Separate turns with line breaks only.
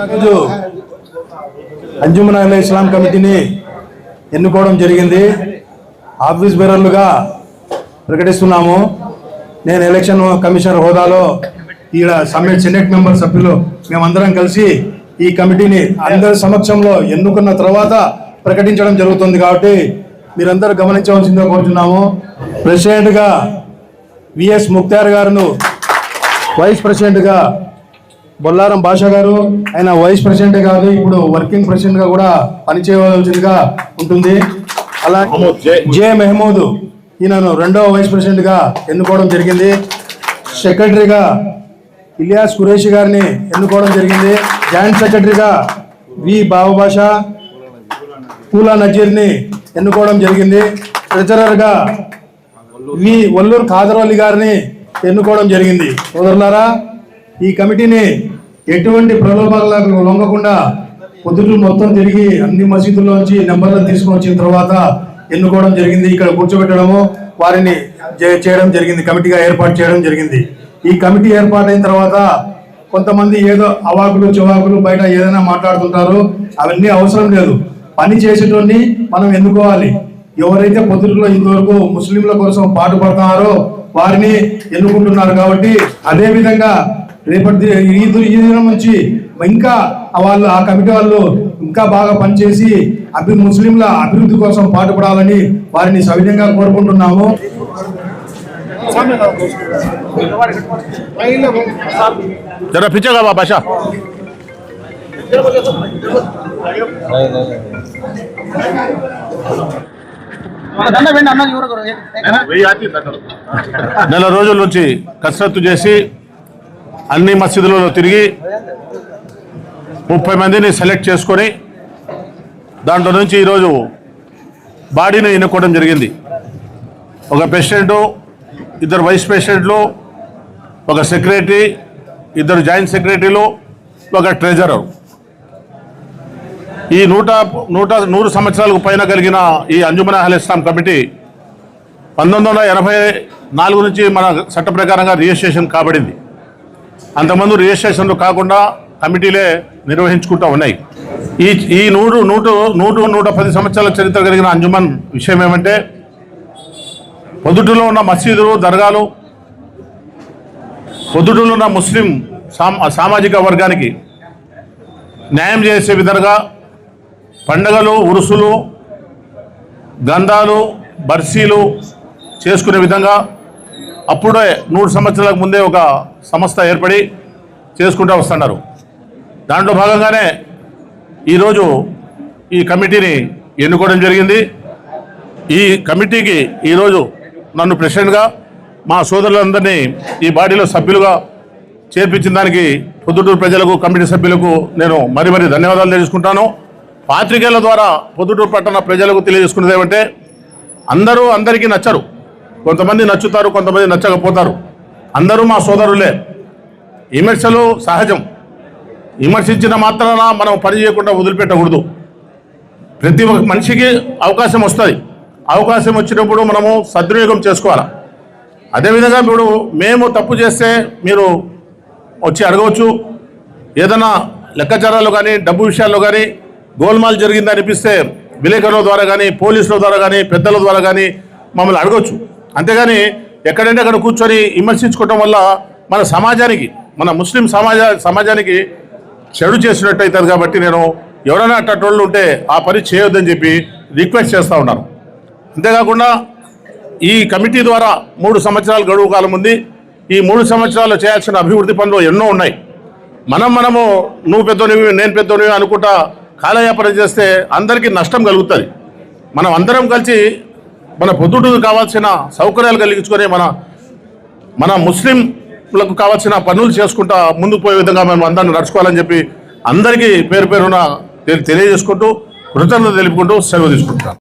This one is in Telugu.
ఈరోజు అంజుమన్ అలీ ఇస్లాం కమిటీని ఎన్నుకోవడం జరిగింది. ఆఫీస్ బేరర్లుగా ప్రకటిస్తున్నాము. నేను ఎలక్షన్ కమిషనర్ హోదాలో ఈడ సమ్మె సెనెట్ మెంబర్ సభ్యులు మేమందరం కలిసి ఈ కమిటీని అందరి సమక్షంలో ఎన్నుకున్న తర్వాత ప్రకటించడం జరుగుతుంది కాబట్టి మీరందరూ గమనించవలసిందిగా కోరుతున్నాము ప్రెసిడెంట్గా విఎస్ ముక్తార్ గారును వైస్ ప్రెసిడెంట్గా బొల్లారం భాష గారు ఆయన వైస్ ప్రెసిడెంట్ కాదు ఇప్పుడు వర్కింగ్ ప్రెసిడెంట్గా కూడా పనిచేయవలసిందిగా ఉంటుంది. అలా జే మెహమూద్. ఈయనను రెండవ వైస్ ప్రెసిడెంట్గా ఎన్నుకోవడం జరిగింది. సెక్రటరీగా ఇలియాస్ కురేషి గారిని ఎన్నుకోవడం జరిగింది. జాయింట్ సెక్రటరీగా వి బాబుభాష పూలా నజీర్ని ఎన్నుకోవడం జరిగింది. ట్రెజరర్గా వి వల్లూరు ఖాదరవల్లి గారిని ఎన్నుకోవడం జరిగింది. సోదరులారా ఈ కమిటీని ఎటువంటి ప్రలోభాలకు లొంగకుండా పొద్దుటూరు మొత్తం తిరిగి అన్ని మసీదుల్లోంచి నెంబర్లను తీసుకొని వచ్చిన తర్వాత ఎన్నుకోవడం జరిగింది. ఇక్కడ కూర్చోబెట్టడము వారిని చేయడం జరిగింది. కమిటీగా ఏర్పాటు చేయడం జరిగింది. ఈ కమిటీ ఏర్పాటైన తర్వాత కొంతమంది ఏదో అవాకులు చివాకులు బయట ఏదైనా మాట్లాడుతుంటారు అవన్నీ అవసరం లేదు. పని చేసేటోన్ని మనం ఎన్నుకోవాలి. ఎవరైతే పొద్దుట్లో ఇంతవరకు ముస్లింల కోసం పాటుపడుతున్నారో వారిని ఎన్నుకుంటున్నారు కాబట్టి అదే విధంగా రేపటి ఈ ఈ దినం నుంచి ఇంకా వాళ్ళు ఆ కమిటీ వాళ్ళు ఇంకా బాగా పనిచేసి అభి ముస్లింల అభివృద్ధి కోసం పాటుపడాలని వారిని సవిధంగా కోరుకుంటున్నాము.
నెల రోజుల నుంచి కసరత్తు చేసి అన్ని మసీదులలో తిరిగి ముప్పై మందిని సెలెక్ట్ చేసుకొని దాంట్లో నుంచి ఈరోజు బాడీని ఎన్నుకోవడం జరిగింది. ఒక ప్రెసిడెంటు ఇద్దరు వైస్ ప్రెసిడెంట్లు ఒక సెక్రటరీ ఇద్దరు జాయింట్ సెక్రటరీలు ఒక ట్రెజరర్. ఈ నూట నూట నూరు సంవత్సరాలకు పైన కలిగిన ఈ అంజుమన్ అహల్ ఇస్లాం కమిటీ పంతొమ్మిది వందల ఎనభై నాలుగు నుంచి మన చట్ట ప్రకారంగా రిజిస్ట్రేషన్ కాబడింది. అంతకుముందు రిజిస్ట్రేషన్లు కాకుండా కమిటీలే నిర్వహించుకుంటూ ఉన్నాయి. ఈ ఈ నూరు నూట నూట నూట పది సంవత్సరాల చరిత్ర కలిగిన అంజుమన్ విషయం ఏమంటే పొద్దుటలో ఉన్న మసీదులు దర్గాలు పొద్దుటలో ఉన్న ముస్లిం సామాజిక వర్గానికి న్యాయం చేసే విధంగా పండగలు ఉరుసులు గంధాలు బర్సీలు చేసుకునే విధంగా అప్పుడే నూరు సంవత్సరాలకు ముందే ఒక సంస్థ ఏర్పడి చేసుకుంటూ వస్తున్నారు. దాంట్లో భాగంగానే ఈరోజు ఈ కమిటీని ఎన్నుకోవడం జరిగింది. ఈ కమిటీకి ఈరోజు నన్ను ప్రెసిడెంట్గా మా సోదరులందరినీ ఈ బాడీలో సభ్యులుగా చేర్పించిన దానికి పొద్దుటూరు ప్రజలకు కమిటీ సభ్యులకు నేను మరి మరి ధన్యవాదాలు తెలుసుకుంటాను పాత్రికేయుల ద్వారా పొద్దుటూరు పట్టణ ప్రజలకు తెలియజేసుకున్నది ఏమంటే అందరూ అందరికీ నచ్చరు. కొంతమంది నచ్చుతారు కొంతమంది నచ్చకపోతారు. అందరూ మా సోదరులే. విమర్శలు సహజం. విమర్శించిన మాత్రాన మనం పని చేయకుండా వదిలిపెట్టకూడదు. ప్రతి ఒక్క మనిషికి అవకాశం వస్తుంది. అవకాశం వచ్చినప్పుడు మనము సద్వినియోగం చేసుకోవాలి? అదేవిధంగా ఇప్పుడు మేము తప్పు చేస్తే మీరు వచ్చి అడగవచ్చు. ఏదైనా లెక్కాచారాలు కానీ డబ్బు విషయాల్లో కానీ గోల్మాల్ జరిగిందనిపిస్తే విలేకరుల ద్వారా కానీ పోలీసుల ద్వారా కానీ పెద్దల ద్వారా కానీ మమ్మల్ని అడగవచ్చు. అంతేగాని ఎక్కడంటే అక్కడ కూర్చొని విమర్శించుకోవటం వల్ల మన సమాజానికి మన ముస్లిం సమాజ సమాజానికి చెడు చేసినట్టు అవుతుంది కాబట్టి నేను ఎవరైనా అట్టోళ్ళు ఉంటే ఆ పని చేయొద్దని చెప్పి రిక్వెస్ట్ చేస్తూ ఉన్నాను. అంతేకాకుండా ఈ కమిటీ ద్వారా మూడు సంవత్సరాలు గడువు కాలం ఉంది. ఈ మూడు సంవత్సరాలు చేయాల్సిన అభివృద్ధి పనులు ఎన్నో ఉన్నాయి. మనం మనము నువ్వు పెద్దోనివి నేను పెద్దోనివి అనుకుంటా కాలయాపన చేస్తే అందరికీ నష్టం కలుగుతుంది. మనం అందరం కలిసి మన పొద్దుటూరు కావాల్సిన సౌకర్యాలు కలిగించుకొని మన మన ముస్లింలకు కావాల్సిన పనులు చేసుకుంటా ముందుకు పోయే విధంగా మనం అందరిని నడుచుకోవాలని చెప్పి అందరికీ పేరు పేరున తెలియజేసుకుంటూ కృతజ్ఞత తెలుపుకుంటూ సెలవు తీసుకుంటాం